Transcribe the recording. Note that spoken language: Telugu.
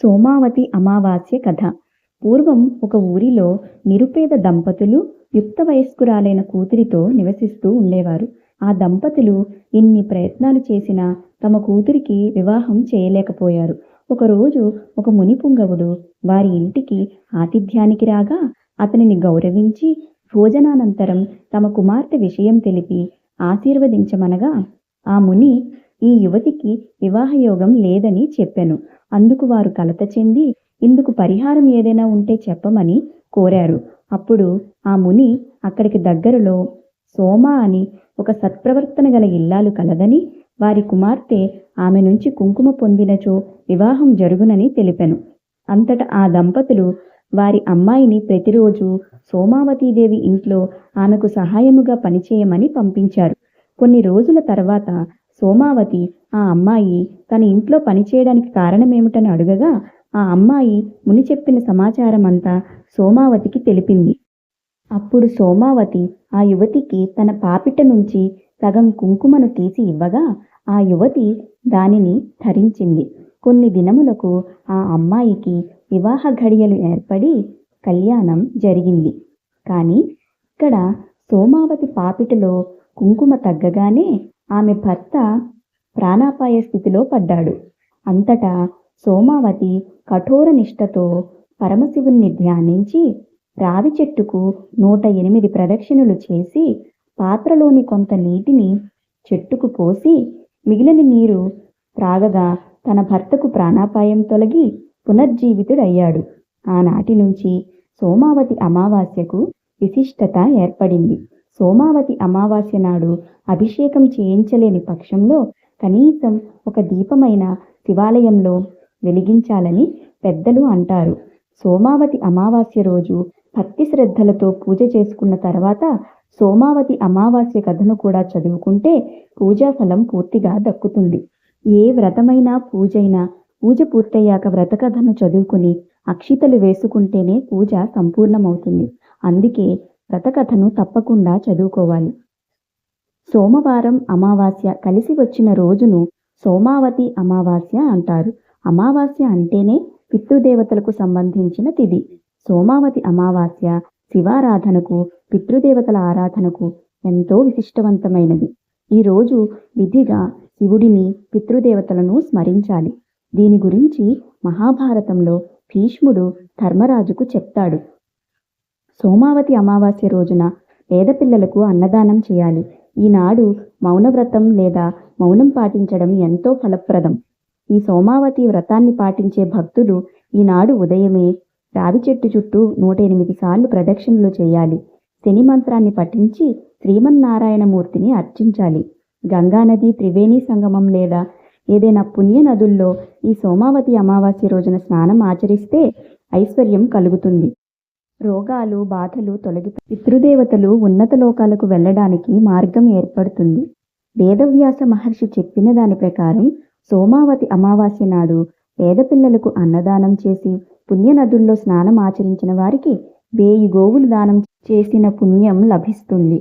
సోమావతి అమావాస్య కథ. పూర్వం ఒక ఊరిలో నిరుపేద దంపతులు యుక్త వయస్కురాలైన కూతురితో నివసిస్తూ ఉండేవారు. ఆ దంపతులు ఎన్ని ప్రయత్నాలు చేసినా తమ కూతురికి వివాహం చేయలేకపోయారు. ఒకరోజు ఒక ముని పుంగవుడు వారి ఇంటికి ఆతిథ్యానికి రాగా అతనిని గౌరవించి భోజనానంతరం తమ కుమార్తె విషయం తెలిపి ఆశీర్వదించమనగా ఆ ముని ఈ యువతికి వివాహయోగం లేదని చెప్పాను. అందుకు వారు కలత చెంది ఇందుకు పరిహారం ఏదైనా ఉంటే చెప్పమని కోరారు. అప్పుడు ఆ ముని అక్కడికి దగ్గరలో సోమ అని ఒక సత్ప్రవర్తన గల ఇల్లాలు కలదని వారి కుమార్తె ఆమె నుంచి కుంకుమ పొందినచో వివాహం జరుగునని తెలిపెను. అంతట ఆ దంపతులు వారి అమ్మాయిని ప్రతిరోజు సోమావతీదేవి ఇంట్లో ఆమెకు సహాయముగా పనిచేయమని పంపించారు. కొన్ని రోజుల తర్వాత సోమావతి ఆ అమ్మాయి తన ఇంట్లో పనిచేయడానికి కారణమేమిటని అడుగగా ఆ అమ్మాయి ముని చెప్పిన సమాచారం అంతా సోమావతికి తెలిపింది. అప్పుడు సోమావతి ఆ యువతికి తన పాపిట నుంచి సగం కుంకుమను తీసి ఇవ్వగా ఆ యువతి దానిని ధరించింది. కొన్ని దినములకు ఆ అమ్మాయికి వివాహ ఘడియలు ఏర్పడి కళ్యాణం జరిగింది. కానీ ఇక్కడ సోమావతి పాపిటలో కుంకుమ తగ్గగానే ఆమె భర్త ప్రాణాపాయ స్థితిలో పడ్డాడు. అంతటా సోమావతి కఠోర నిష్టతో పరమశివుణ్ణి ధ్యానించి రావి చెట్టుకు నూట ఎనిమిది ప్రదక్షిణలు చేసి పాత్రలోని కొంత నీటిని చెట్టుకు పోసి మిగిలిన నీరు త్రాగగా తన భర్తకు ప్రాణాపాయం తొలగి పునర్జీవితుడయ్యాడు. ఆనాటి నుంచి సోమావతి అమావాస్యకు విశిష్టత ఏర్పడింది. సోమావతి అమావాస్య నాడు అభిషేకం చేయించలేని పక్షంలో కనీసం ఒక దీపమైన శివాలయంలో వెలిగించాలని పెద్దలు అంటారు. సోమావతి అమావాస్య రోజు భక్తి శ్రద్ధలతో పూజ చేసుకున్న తర్వాత సోమావతి అమావాస్య కథను కూడా చదువుకుంటే పూజా ఫలం పూర్తిగా దక్కుతుంది. ఏ వ్రతమైనా పూజైనా పూజ పూర్తయ్యాక వ్రత కథను చదువుకుని అక్షితలు వేసుకుంటేనే పూజ సంపూర్ణమవుతుంది. అందుకే వ్రతకథను తప్పకుండా చదువుకోవాలి. సోమవారం అమావాస్య కలిసి వచ్చిన రోజును సోమావతి అమావాస్య అంటారు. అమావాస్య అంటేనే పితృదేవతలకు సంబంధించిన తిథి. సోమావతి అమావాస్య శివారాధనకు పితృదేవతల ఆరాధనకు ఎంతో విశిష్టవంతమైనది. ఈ రోజు విధిగా శివుడిని పితృదేవతలను స్మరించాలి. దీని గురించి మహాభారతంలో భీష్ముడు ధర్మరాజుకు చెప్తాడు. సోమావతి అమావాస్య రోజున పేద పిల్లలకు అన్నదానం చేయాలి. ఈనాడు మౌనవ్రతం లేదా మౌనం పాటించడం ఎంతో ఫలప్రదం. ఈ సోమావతి వ్రతాన్ని పాటించే భక్తులు ఈనాడు ఉదయమే రావి చెట్టు చుట్టూ నూట ఎనిమిది సార్లు ప్రదక్షిణలు చేయాలి. శని మంత్రాన్ని పఠించి శ్రీమన్నారాయణమూర్తిని అర్చించాలి. గంగానది త్రివేణి సంగమం లేదా ఏదైనా పుణ్య నదుల్లో ఈ సోమావతి అమావాస్య రోజున స్నానం ఆచరిస్తే ఐశ్వర్యం కలుగుతుంది. రోగాలు బాధలు తొలగి పితృదేవతలు ఉన్నత లోకాలకు వెళ్ళడానికి మార్గం ఏర్పడుతుంది. వేదవ్యాస మహర్షి చెప్పిన దాని ప్రకారం సోమావతి అమావాస్య నాడు పేద పిల్లలకు అన్నదానం చేసి పుణ్యనదుల్లో స్నానం ఆచరించిన వారికి వేయి గోవులు దానం చేసిన పుణ్యం లభిస్తుంది.